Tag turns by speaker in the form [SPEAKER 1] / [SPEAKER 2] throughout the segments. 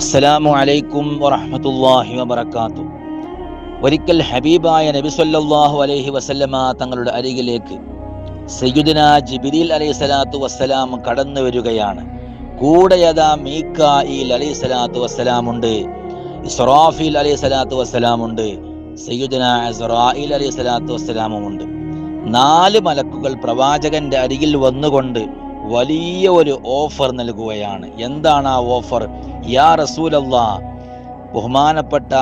[SPEAKER 1] അസ്സലാമു അലൈക്കും വറഹ്മത്തുള്ളാഹി വബറകാതുഹു. ഒരിക്കൽ ഹബീബായ നബി സല്ലല്ലാഹു അലൈഹി വസല്ലമ തങ്ങളുടെ അരികിലേക്ക് സയ്യിദുന ജിബ്രീൽ അലൈഹി സ്വലാത്തു വസ്സലാം കടന്നു വരികയാണ്. കൂടെ യഥാ മീക്കായിൽ അലൈഹി സ്വലാത്തു വസ്സലാം ഉണ്ട് ഇസ്രാഫീൽ അലൈഹി സ്വലാത്തു വസ്സലാം ഉണ്ട് സയ്യിദുന ഇസ്രായിൽ അലൈഹി സ്വലാത്തു വസ്സലാമും ഉണ്ട്. നാല് മലക്കുകൾ പ്രവാചകന്റെ അരികിൽ വന്നുകൊണ്ട് വലിയ ഒരു ഓഫർ നൽകുകയാണ്. എന്താണ് ആ ഓഫർ? യാ റസൂലല്ല ബഹുമാനപ്പെട്ട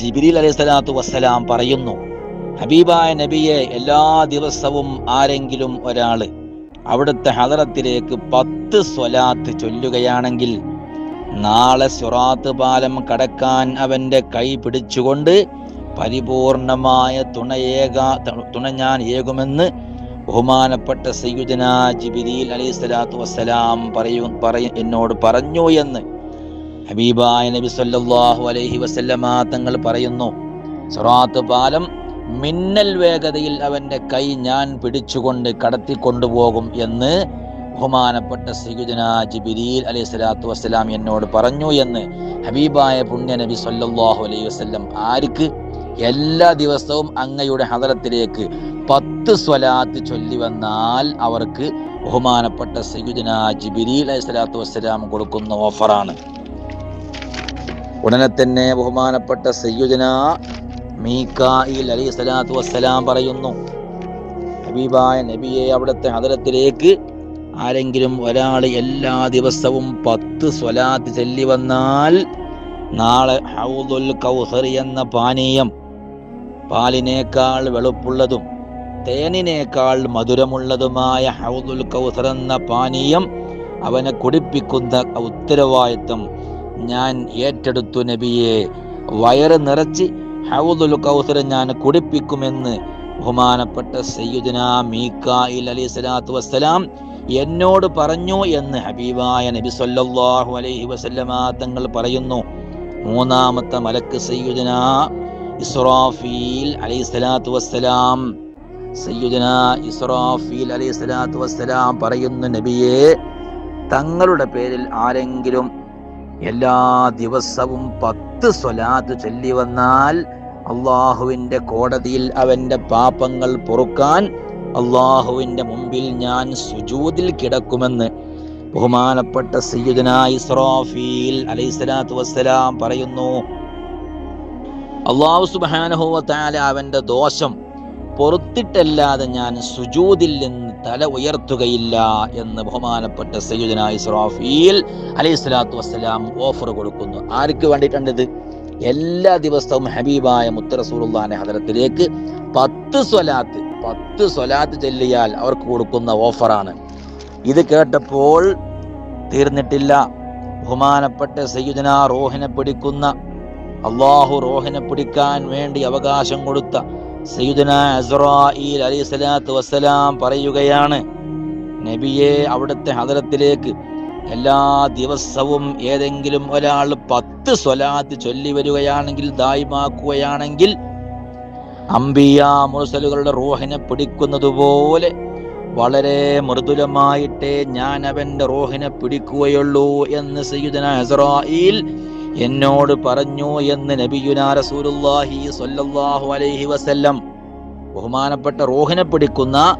[SPEAKER 1] ജിബിരിൽ അലൈഹി സ്വലാത്തു വസ്സലാം പറയുന്നു ഹബീബായ നബിയെ എല്ലാ ദിവസവും ആരെങ്കിലും ഒരാൾ അവിടുത്തെ ഹദറത്തിലേക്ക് പത്ത് സ്വലാത്ത് ചൊല്ലുകയാണെങ്കിൽ നാളെ സുറാത്ത് പാലം കടക്കാൻ അവന്റെ കൈ പിടിച്ചുകൊണ്ട് പരിപൂർണമായ തുണയേക തുണ ഞാൻ ഏകുമെന്ന് ബഹുമാനപ്പെട്ട സയ്യുദന ജിബിരിൽ അലൈഹി സ്വലാത്തു വസ്സലാം പറയു പറയും എന്നോട് പറഞ്ഞു എന്ന് ഹബീബായ നബി സല്ലല്ലാഹു അലൈഹി വസല്ലമ തങ്ങൾ പറയുന്നു. സ്വറാത്ത് പാലം മിന്നൽ വേഗതയിൽ അവന്റെ കൈ ഞാൻ പിടിച്ചുകൊണ്ട് കടത്തിക്കൊണ്ടുപോകും എന്ന് ബഹുമാനപ്പെട്ട സയ്യുദന ജിബിരിൽ അലൈഹി സ്വലാത്തു വസ്സലാം എന്നോട് പറഞ്ഞു എന്ന് ഹബീബായ പുണ്യ നബി സല്ലല്ലാഹു അലൈഹി വസല്ലം ആർക്ക് എല്ലാ ദിവസവും അങ്ങയുടെ ഹദറത്തിലേക്ക് പത്ത് സ്വലാത്ത് ചൊല്ലി വന്നാൽ അവർക്ക് ബഹുമാനപ്പെട്ട സയ്യുദന ജിബിരി അലൈഹി സ്വലാത്തു വസ്സലാം കൊടുക്കുന്ന ഓഫറാണ്. ഉടനെ തന്നെ ബഹുമാനപ്പെട്ട സയ്യുദന മീക്കായിൽ അലൈഹി സ്വലാത്തു വസ്സലാം പറയുന്നു ഹബീബായ നബിയെ അവിടുത്തെ അതിരത്തിലേക്ക് ആരെങ്കിലും ഒരാൾ എല്ലാ ദിവസവും പത്ത് സ്വലാത്ത് ചൊല്ലി വന്നാൽ നാളെ ഹൗദുൽ കൗഹറി എന്ന പാനീയം പാലിനേക്കാൾ വെളുപ്പുള്ളതും തേനിനേക്കാൾ മധുരമുള്ളതുമായ ഹൗദുൽ കൗസർ എന്ന പാനീയം അവനെ കുടിപ്പിക്കുന്ന ഉത്തരവാദിത്വം ഞാൻ ഏറ്റെടുത്തു നബിയെ. വയറ് നിറച്ച് ഹൗദുൽ കൗസർ ഞാൻ കുടിപ്പിക്കുമെന്ന് ബഹുമാനപ്പെട്ട സയ്യുദന മീക്കായിൽ അലി സ്വലാത്തു വസ്സലാം എന്നോട് പറഞ്ഞു എന്ന് ഹബീബായ നബി സല്ലല്ലാഹു അലൈഹി വസല്ലമ തങ്ങൾ പറയുന്നു. മൂന്നാമത്തെ മലക്ക് സയ്യുദന ഇസ്രാഫീൽ അലൈഹി സ്വലാത്തു വസ്സലാം ഇസ്രാഫീൽ അലൈഹി സ്വലാത്തു വസ്സലാം പറയുന്നു നബിയെ തങ്ങളുടെ പേരിൽ ആരെങ്കിലും എല്ലാ ദിവസവും പത്ത് സ്വലാത്ത് ചൊല്ലി വന്നാൽ അള്ളാഹുവിന്റെ കോടതിയിൽ അവന്റെ പാപങ്ങൾ പൊറുക്കാൻ അള്ളാഹുവിന്റെ മുമ്പിൽ ഞാൻ സുജൂതിൽ കിടക്കുമെന്ന് ബഹുമാനപ്പെട്ട സയ്യിദന ഇസ്രാഫീൽ അലൈഹിസ്സലാത്തു വസ്സലാം പറയുന്നു. അള്ളാഹു സുബാനഹുവ താല അവന്റെ ദോഷം പൊറുത്തിട്ടല്ലാതെ ഞാൻ സുജൂതിൽ നിന്ന് തല ഉയർത്തുകയില്ല എന്ന് ബഹുമാനപ്പെട്ട സയ്യിദന ഇസ്രാഫീൽ അലൈഹി സ്വലാത്തു വസ്സലാം ഓഫർ കൊടുക്കുന്നു. ആർക്ക് വേണ്ടിയിട്ടുണ്ട് എല്ലാ ദിവസവും ഹബീബായ മുത്തറസൂറുല്ലാന്റെ ഹദരത്തിലേക്ക് പത്ത് സ്വലാത്ത് പത്ത് സ്വലാത്ത് ചെല്ലിയാൽ അവർക്ക് കൊടുക്കുന്ന ഓഫറാണ്. ഇത് കേട്ടപ്പോൾ തീർന്നിട്ടില്ല. ബഹുമാനപ്പെട്ട സയ്യുദന റോഹിനെ പിടിക്കുന്ന അള്ളാഹു റോഹിനെ പിടിക്കാൻ വേണ്ടി അവകാശം കൊടുത്ത സയ്യിദന അസ്രായിൽ അലി സ്വലാത്തു വസ്സലാം പറയുകയാണ് നബിയെ അവിടുത്തെ ഹദരത്തിലേക്ക് എല്ലാ ദിവസവും ഏതെങ്കിലും ഒരാൾ പത്ത് സ്വലാത്ത് ചൊല്ലി വരികയാണെങ്കിൽ ദായിമാക്കുകയാണെങ്കിൽ അംബിയ മുർസലുകളുടെ റോഹിനെ പിടിക്കുന്നതുപോലെ വളരെ മൃദുലമായിട്ടേ ഞാൻ അവന്റെ റോഹിനെ പിടിക്കുകയുള്ളൂ എന്ന് സയ്യിദന ഇസ്രായിൽ എന്നോട് പറഞ്ഞു എന്ന് നബിയുനാ അലൈഹി വസല്ലം ബഹുമാനപ്പെട്ട റോഹിനെ പിടിക്കുന്ന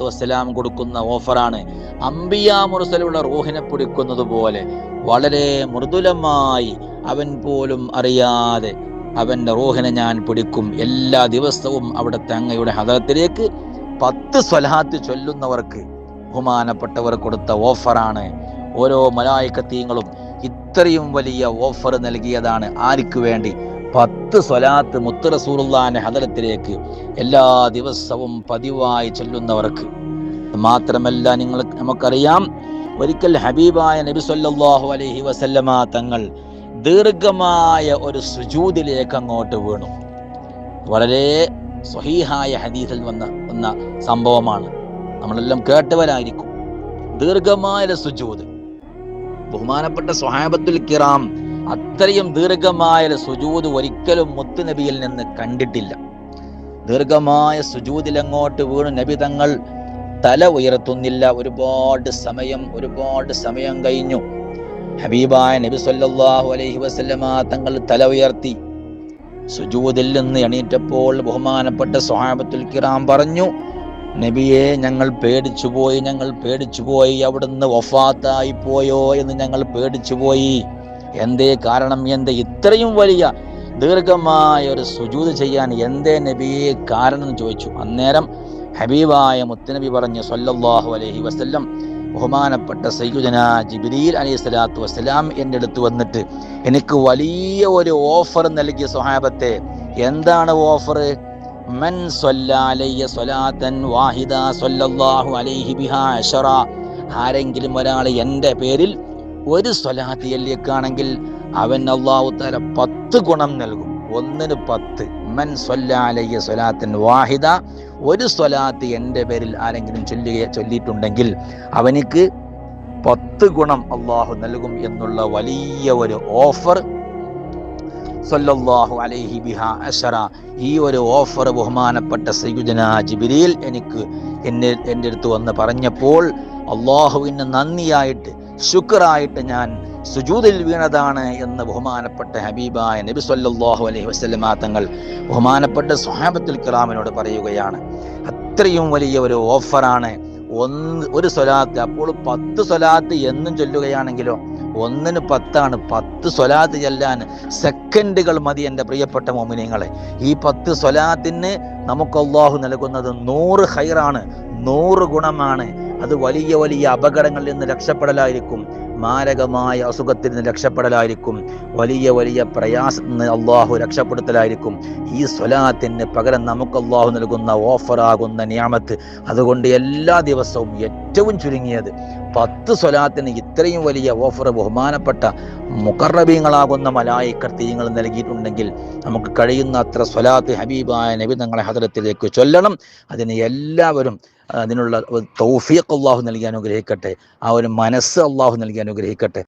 [SPEAKER 1] വസ്സലാം കൊടുക്കുന്ന ഓഫറാണ്. അംബിയ മുർസലുള്ള റോഹിനെ പിടിക്കുന്നത് പോലെ വളരെ മൃദുലമായി അവൻ പോലും അറിയാതെ അവന്റെ റോഹിനെ ഞാൻ പിടിക്കും. എല്ലാ ദിവസവും അവിടുത്തെ അങ്ങയുടെ ഹദത്തിലേക്ക് പത്ത് സ്വലാത്ത് ചൊല്ലുന്നവർക്ക് ബഹുമാനപ്പെട്ടവർ കൊടുത്ത ഓഫറാണ്. ഓരോ മലായിക്കത്തീങ്ങളും ഇത്രയും വലിയ ഓഫർ നൽകിയതാണ് ആർക്ക് വേണ്ടി? പത്ത് സ്വലാത്ത് മുത്ത് ഹദലത്തിലേക്ക് ഹദരത്തിലേക്ക് എല്ലാ ദിവസവും പതിവായി ചെല്ലുന്നവർക്ക്. മാത്രമല്ല നിങ്ങൾ നമുക്കറിയാം ഒരിക്കൽ ഹബീബായ നബി സല്ലാഹു അലൈഹി വസല്ലമ തങ്ങൾ ദീർഘമായ ഒരു സുജൂതിലേക്ക് അങ്ങോട്ട് വീണു. വളരെ സ്വഹീഹായ ഹദീസിൽ വന്ന വന്ന സംഭവമാണ്. നമ്മളെല്ലാം കേട്ടവരായിരിക്കും. ദീർഘമായ സുജൂദ് ബഹുമാനപ്പെട്ട സ്വഹാബത്തുൽ കിറാം അത്രയും ദീർഘമായ സുജൂദ് ഒരിക്കലും മുത്തുനബിയിൽ നിന്ന് കണ്ടിട്ടില്ല. ദീർഘമായ സുജൂദിൽ അങ്ങോട്ട് വീണു നബി തങ്ങൾ തല ഉയർത്തുന്നില്ല. ഒരുപാട് സമയം ഒരുപാട് സമയം കഴിഞ്ഞു. ഹബീബായ നബി സല്ലാഹു അലൈഹി വസ്ലമ തങ്ങൾ തല ഉയർത്തി. സുജൂദിൽ നിന്ന് എണീറ്റപ്പോൾ ബഹുമാനപ്പെട്ട സ്വഹാബത്തുൽ കിറാം പറഞ്ഞു നബിയെ ഞങ്ങൾ പേടിച്ചു പോയി ഞങ്ങൾ പേടിച്ചു പോയി അവിടുന്ന് വഫാത്തായി പോയോ എന്ന് ഞങ്ങൾ പേടിച്ചു പോയി എന്തേ കാരണം? എന്തേ? ഇത്രയും വലിയ ദീർഘമായ ഒരു സുജൂത് ചെയ്യാൻ എന്തേ നബിയെ കാരണം ചോദിച്ചു. അന്നേരം ഹബീബായ മുത്തനബി പറഞ്ഞു സല്ലല്ലാഹു അലൈഹി വസല്ലം. ബഹുമാനപ്പെട്ട സയ്യുദന ജിബ്രീൽ അലൈഹി സ്വലാത്തു വസ്സലാം എന്റെ അടുത്ത് വന്നിട്ട് എനിക്ക് വലിയ ഒരു ഓഫർ നൽകിയ സ്വഹാബത്തെ എന്താണ് ഓഫർ മൻ വാഹിദ അലൈഹി ആരെങ്കിലും ഒരാൾ എന്റെ പേരിൽ ഒരു സ്വലാത്ത് ചൊല്ലിയേക്കാണെങ്കിൽ അവൻ അള്ളാഹു തല പത്ത് ഗുണം നൽകും. ഒന്നിന് പത്ത്. മൻ സ്വല്ലാലയ്യ സ്വലാത്തൻ വാഹിദ. ഒരു സ്വലാത്ത് എന്റെ പേരിൽ ആരെങ്കിലും ചൊല്ലുക ചൊല്ലിയിട്ടുണ്ടെങ്കിൽ അവനിക്ക് പത്ത് ഗുണം അള്ളാഹു നൽകും എന്നുള്ള വലിയ ഒരു ഓഫർ സല്ലല്ലാഹു അലൈഹി ബിഹ അഷറ ഈ ഒരു ഓഫർ ബഹുമാനപ്പെട്ട സയ്യുദന ജിബിരിയിൽ എനിക്ക് എന്നെ എന്റെ അടുത്ത് വന്ന് പറഞ്ഞപ്പോൾ അള്ളാഹുവിന് നന്ദിയായിട്ട് ശുക്രായിട്ട് ഞാൻ സുജൂതിൽ വീണതാണ് എന്ന് ബഹുമാനപ്പെട്ട ഹബീബായ നബി സല്ലാഹു അലൈഹി വസല്ലമ തങ്ങൾ ബഹുമാനപ്പെട്ട സുഹാബത്തുൽ കലാമിനോട് പറയുകയാണ്. അത്രയും വലിയ ഒരു ഓഫറാണ്. ഒന്ന് ഒരു സ്വലാത്ത് അപ്പോൾ പത്ത് സ്വലാത്ത് എന്നും ചൊല്ലുകയാണെങ്കിലോ ഒന്നിന് പത്താണ് പത്ത് സ്വലാത്ത് ചെല്ലാൻ സെക്കൻഡുകൾ മതി എന്റെ പ്രിയപ്പെട്ട മോമിനിയങ്ങളെ ഈ പത്ത് സ്വലാത്തിന് നമുക്ക് അള്ളാഹു നൽകുന്നത് നൂറ് ഹൈറാണ് നൂറ് ഗുണമാണ്. അത് വലിയ വലിയ അപകടങ്ങളിൽ നിന്ന് രക്ഷപ്പെടലായിരിക്കും മാരകമായ അസുഖത്തിൽ നിന്ന് രക്ഷപ്പെടലായിരിക്കും വലിയ വലിയ പ്രയാസത്തിൽ നിന്ന് അള്ളാഹു രക്ഷപ്പെടുത്തലായിരിക്കും. ഈ സ്വലാത്തിന് പകരം നമുക്ക് അള്ളാഹു നൽകുന്ന ഓഫറാകുന്ന നിയമത്ത്. അതുകൊണ്ട് എല്ലാ ദിവസവും ഏറ്റവും ചുരുങ്ങിയത്. പത്ത് സ്വലാത്തിന് ഇത്രയും വലിയ ഓഫർ ബഹുമാനപ്പെട്ട മുക്കറബീങ്ങളാകുന്ന മലായിക്കർത്തീയങ്ങൾ നൽകിയിട്ടുണ്ടെങ്കിൽ നമുക്ക് കഴിയുന്ന അത്ര സ്വലാത്ത് ഹബീബായ നബി തങ്ങളെ ഹദരത്തിലേക്ക് ചൊല്ലണം. അതിന് എല്ലാവരും അതിനുള്ള തൗഫീഖ് അള്ളാഹു നൽകി അനുഗ്രഹിക്കട്ടെ. ആ ഒരു മനസ്സ് അള്ളാഹു നൽകി അനുഗ്രഹിക്കട്ടെ.